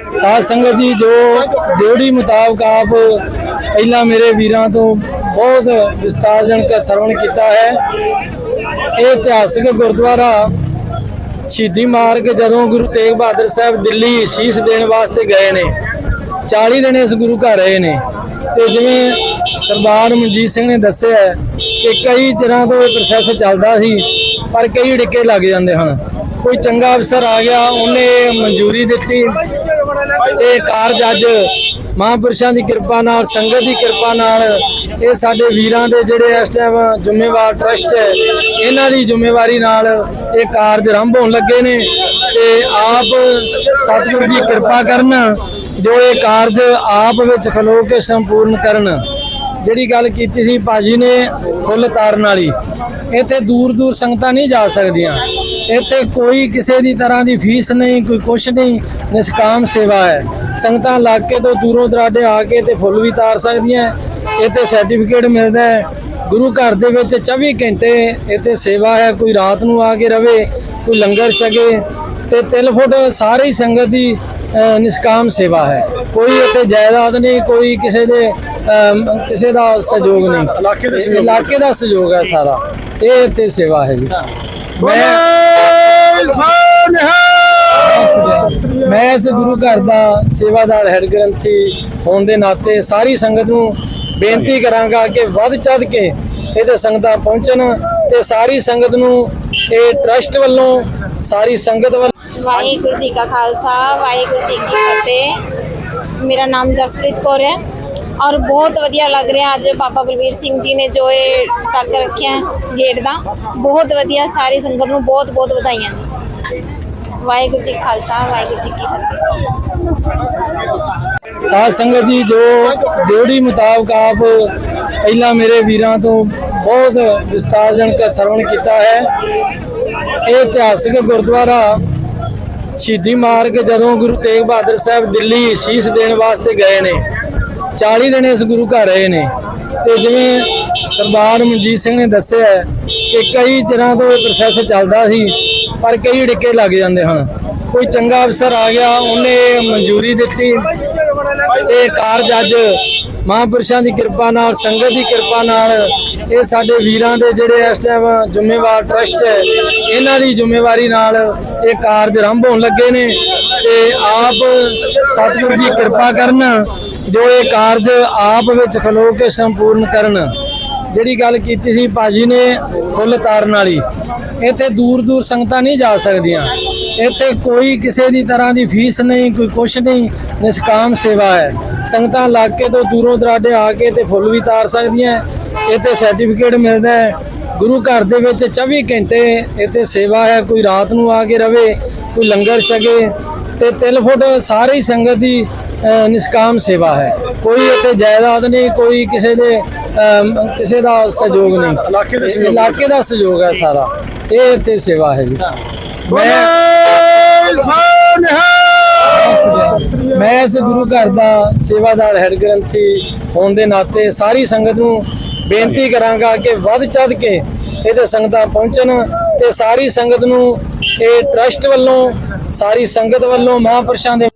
ਸਾਧ ਸੰਗਤ ਜੀ, ਜੋ ਡਿਊਟੀ ਮੁਤਾਬਕ ਆਪ ਪਹਿਲਾਂ ਮੇਰੇ ਵੀਰਾਂ ਤੋਂ ਬਹੁਤ ਵਿਸਤਾਰਜਨਕ ਸਰਵਣ ਕੀਤਾ ਹੈ। ਇਹ ਇਤਿਹਾਸਕ ਗੁਰਦੁਆਰਾ ਸ਼ਹੀਦੀ ਮਾਰਗ ਜਦੋਂ ਗੁਰੂ ਤੇਗ ਬਹਾਦਰ ਸਾਹਿਬ ਦਿੱਲੀ ਸ਼ੀਸ਼ ਦੇਣ ਵਾਸਤੇ ਗਏ ਨੇ 40 ਦਿਨ ਇਸ ਗੁਰੂ ਘਰ ਰਹੇ ਨੇ। ਤੇ ਜਿਵੇਂ ਸਰਦਾਰ ਮਨਜੀਤ ਸਿੰਘ ਨੇ ਦੱਸਿਆ ਕਿ ਕਈ ਦਿਨਾਂ ਤੋਂ ਇਹ ਪ੍ਰੋਸੈਸ ਚੱਲਦਾ ਸੀ, ਪਰ ਕਈ ਡਿੱਕੇ ਲੱਗ ਜਾਂਦੇ ਹਨ। ਕੋਈ ਚੰਗਾ ਅਫਸਰ ਆ ਗਿਆ, ਉਹਨੇ ਮਨਜ਼ੂਰੀ ਦਿੱਤੀ ਇਹ ਕਾਰਜ ਅੱਜ ਮਹਾਂਪੁਰਸ਼ਾਂ ਦੀ ਕਿਰਪਾ ਨਾਲ, ਸੰਗਤ ਦੀ ਕਿਰਪਾ ਨਾਲ ਇਹ ਸਾਡੇ ਵੀਰਾਂ ਦੇ ਜਿਹੜੇ ਇਸ ਟਾਈਮ ਜ਼ਿੰਮੇਵਾਰ ਟਰਸਟ ਹੈ, ਇਹਨਾਂ ਦੀ ਜ਼ਿੰਮੇਵਾਰੀ ਨਾਲ ਇਹ ਕਾਰਜ ਆਰੰਭ ਹੋਣ ਲੱਗੇ ਨੇ ਤੇ ਆਪ ਸਤਿਗੁਰੂ ਦੀ ਕਿਰਪਾ ਕਰਨ ਜੋ ਇਹ ਕਾਰਜ ਆਪ ਵਿੱਚ ਖਲੋ ਕੇ ਸੰਪੂਰਨ ਕਰਨ। ਜਿਹੜੀ ਗੱਲ ਕੀਤੀ ਸੀ ਭਾਜੀ ਨੇ ਫੁੱਲ ਤਾਰਨ ਵਾਲੀ, ਇੱਥੇ ਦੂਰ ਦੂਰ ਸੰਗਤਾਂ ਨਹੀਂ ਜਾ ਸਕਦੀਆਂ। ਇੱਥੇ ਕੋਈ ਕਿਸੇ ਦੀ ਤਰ੍ਹਾਂ ਦੀ ਫੀਸ ਨਹੀਂ ਕੋਈ ਕੁਛ ਨਹੀਂ ਨਿਸ਼ਕਾਮ ਸੇਵਾ ਹੈ। ਸੰਗਤਾਂ ਇਲਾਕੇ ਤੋਂ ਦੂਰੋਂ ਦਰਾਡੇ ਆ ਕੇ ਤੇ ਫੁੱਲ ਵੀ ਤਾਰ ਸਕਦੀਆਂ ਇੱਥੇ ਸਰਟੀਫਿਕੇਟ ਮਿਲਦਾ ਹੈ। ਗੁਰੂ ਘਰ ਦੇ ਵਿੱਚ 24 ਘੰਟੇ ਇੱਥੇ ਸੇਵਾ ਹੈ। ਕੋਈ ਰਾਤ ਨੂੰ ਆ ਕੇ ਰਵੇ ਕੋਈ ਲੰਗਰ ਛਕੇ ਤੇ ਤਿਲ ਫੁੱਟ ਸਾਰੀ ਸੰਗਤ ਦੀ ਨਿਸ਼ਕਾਮ ਸੇਵਾ ਹੈ। ਕੋਈ ਇੱਥੇ ਜਾਇਦਾਦ ਨਹੀਂ ਕੋਈ ਕਿਸੇ ਦੇ ਕਿਸੇ ਦਾ ਸਹਿਯੋਗ ਨਹੀਂ। ਇਲਾਕੇ ਦੇ ਸਹਿਯੋਗ। ਇਲਾਕੇ ਦਾ ਸਹਿਯੋਗ ਹੈ ਸਾਰਾ। ਇਹ ਇੱਥੇ ਸੇਵਾ ਹੈ ਜੀ। ਮੈਂ ਮੈਂ ਇਸ ਗੁਰੂ ਘਰ ਦਾ ਸੇਵਾਦਾਰ ਹੈਡ ਗ੍ਰੰਥੀ ਹੋਣ ਦੇ ਨਾਤੇ ਸਾਰੀ ਸੰਗਤ ਨੂੰ ਬੇਨਤੀ ਕਰਾਂਗਾ ਕਿ ਵੱਧ ਚੜ ਕੇ ਇੱਥੇ ਸੰਗਤਾਂ ਪਹੁੰਚਣ ਤੇ ਸਾਰੀ ਸੰਗਤ ਨੂੰ ਇਹ ਟਰਸਟ ਵੱਲੋਂ ਸਾਰੀ ਸੰਗਤ ਵੱਲੋਂ ਵਾਹਿਗੁਰੂ ਜੀ ਕਾ ਖਾਲਸਾ ਵਾਹਿਗੁਰੂ ਜੀ ਕੀ ਫਤਿਹ। ਮੇਰਾ ਨਾਮ ਜਸਪ੍ਰੀਤ ਕੌਰ ਹੈ ਔਰ ਬਹੁਤ ਵਧੀਆ ਲੱਗ ਰਿਹਾ ਅੱਜ ਬਾਬਾ ਬਲਵੀਰ ਸਿੰਘ ਜੀ ਨੇ ਜੋ ਇਹ ਟੱਕ ਰੱਖਿਆ ਹੈ ਗੇਟ ਦਾ। ਬਹੁਤ ਵਧੀਆ ਸਾਰੀ ਸੰਗਤ ਨੂੰ ਬਹੁਤ ਬਹੁਤ ਵਧਾਈਆਂ। ਜੀ ਵਾਹਿਗੁਰੂ ਜੀ ਖਾਲਸਾ, ਵਾਹਿਗੁਰੂ ਜੀ ਕੀ ਫਤਿਹ। ਸਾਧ ਸੰਗਤ ਜੀ, ਜੋ ਡਿਊਟੀ ਮੁਤਾਬਕ ਆਪ ਪਹਿਲਾਂ ਮੇਰੇ ਵੀਰਾਂ ਤੋਂ ਬਹੁਤ ਵਿਸਤਾਰਜਨਕ ਸਰਵਣ ਕੀਤਾ ਹੈ। ਇਹ ਇਤਿਹਾਸਕ ਗੁਰਦੁਆਰਾ ਸ਼ਹੀਦੀ ਮਾਰਗ ਜਦੋਂ ਗੁਰੂ ਤੇਗ ਬਹਾਦਰ ਸਾਹਿਬ ਦਿੱਲੀ ਸ਼ੀਸ਼ ਦੇਣ ਵਾਸਤੇ ਗਏ ਨੇ। 40 ਦਿਨ ਇਸ ਗੁਰੂ ਘਰ ਰਹੇ ਨੇ। ਤੇ ਜਿਵੇਂ ਸਰਦਾਰ ਮਨਜੀਤ ਸਿੰਘ ਨੇ ਦੱਸਿਆ ਕਿ ਕਈ ਦਿਨਾਂ ਤੋਂ ਇਹ ਪ੍ਰੋਸੈਸ ਚੱਲਦਾ ਸੀ। ਪਰ ਕਈ ਡਿੱਕੇ ਲੱਗ ਜਾਂਦੇ ਹਨ। ਕੋਈ ਚੰਗਾ ਅਫਸਰ ਆ ਗਿਆ, ਉਹਨੇ ਮਨਜ਼ੂਰੀ ਦਿੱਤੀ। ਇਹ ਕਾਰਜ ਅੱਜ ਮਹਾਂਪੁਰਸ਼ਾਂ ਦੀ ਕਿਰਪਾ ਨਾਲ, ਸੰਗਤ ਦੀ ਕਿਰਪਾ ਨਾਲ ਇਹ ਸਾਡੇ ਵੀਰਾਂ ਦੇ ਜਿਹੜੇ ਇਸ ਟਾਈਮ ਜ਼ਿੰਮੇਵਾਰ ਟਰਸਟ ਹੈ, ਇਹਨਾਂ ਦੀ ਜ਼ਿੰਮੇਵਾਰੀ ਨਾਲ ਇਹ ਕਾਰਜ ਆਰੰਭ ਹੋਣ ਲੱਗੇ ਨੇ। ਤੇ ਆਪ ਸਤਿਗੁਰੂ ਦੀ ਕਿਰਪਾ ਕਰਨ, ਜੋ ਇਹ ਕਾਰਜ ਆਪ ਵਿੱਚ ਖਲੋ ਕੇ ਸੰਪੂਰਨ ਕਰਨ। ਜਿਹੜੀ ਗੱਲ ਕੀਤੀ ਸੀ ਭਾਜੀ ਨੇ, ਫੁੱਲ ਤਾਰਨ ਵਾਲੀ। ਇੱਥੇ ਦੂਰ ਦੂਰ ਸੰਗਤਾਂ ਨਹੀਂ ਜਾ ਸਕਦੀਆਂ। ਇੱਥੇ ਕੋਈ ਕਿਸੇ ਦੀ ਤਰ੍ਹਾਂ ਦੀ ਫੀਸ ਨਹੀਂ ਕੋਈ ਕੁਛ ਨਹੀਂ ਨਿਸ਼ਕਾਮ ਸੇਵਾ ਹੈ। ਸੰਗਤਾਂ ਇਲਾਕੇ ਤੋਂ ਦੂਰੋਂ ਦਰਾਡੇ ਆ ਕੇ ਤੇ ਫੁੱਲ ਵੀ ਤਾਰ ਸਕਦੀਆਂ ਇੱਥੇ ਸਰਟੀਫਿਕੇਟ ਮਿਲਦਾ ਹੈ। ਗੁਰੂ ਘਰ ਦੇ ਵਿੱਚ 24 ਘੰਟੇ ਇੱਥੇ ਸੇਵਾ ਹੈ ਕੋਈ ਰਾਤ ਨੂੰ ਆ ਕੇ ਰਵੇ ਕੋਈ ਲੰਗਰ ਛਕੇ ਤੇ ਤਿਲ ਫੁੱਟ ਸਾਰੀ ਸੰਗਤ ਦੀ ਨਿਸ਼ਕਾਮ ਸੇਵਾ ਹੈ। ਕੋਈ ਇੱਥੇ ਜਾਇਦਾਦ ਨਹੀਂ ਕੋਈ ਕਿਸੇ ਦੇ ਕਿਸੇ ਦਾ ਸਹਿਯੋਗ ਨਹੀਂ। ਇਲਾਕੇ ਦਾ ਸਹਿਯੋਗ ਹੈ ਸਾਰਾ। ਇਹ ਇੱਥੇ ਸੇਵਾ ਹੈ ਜੀ। ਮੈਂ ਮੈਂ ਇਸ ਗੁਰੂ ਘਰ ਦਾ ਸੇਵਾਦਾਰ ਹੈਡ ਗ੍ਰੰਥੀ ਹੋਣ ਦੇ ਨਾਤੇ ਸਾਰੀ ਸੰਗਤ ਨੂੰ ਬੇਨਤੀ ਕਰਾਂਗਾ ਕਿ ਵੱਧ ਚੜ ਕੇ ਇੱਥੇ ਸੰਗਤਾਂ ਪਹੁੰਚਣ ਤੇ ਸਾਰੀ ਸੰਗਤ ਨੂੰ ਇਹ ਟਰਸਟ ਵੱਲੋਂ, ਸਾਰੀ ਸੰਗਤ ਵੱਲੋਂ ਮਹਾਂਪੁਰਸ਼ਾਂ ਦੇ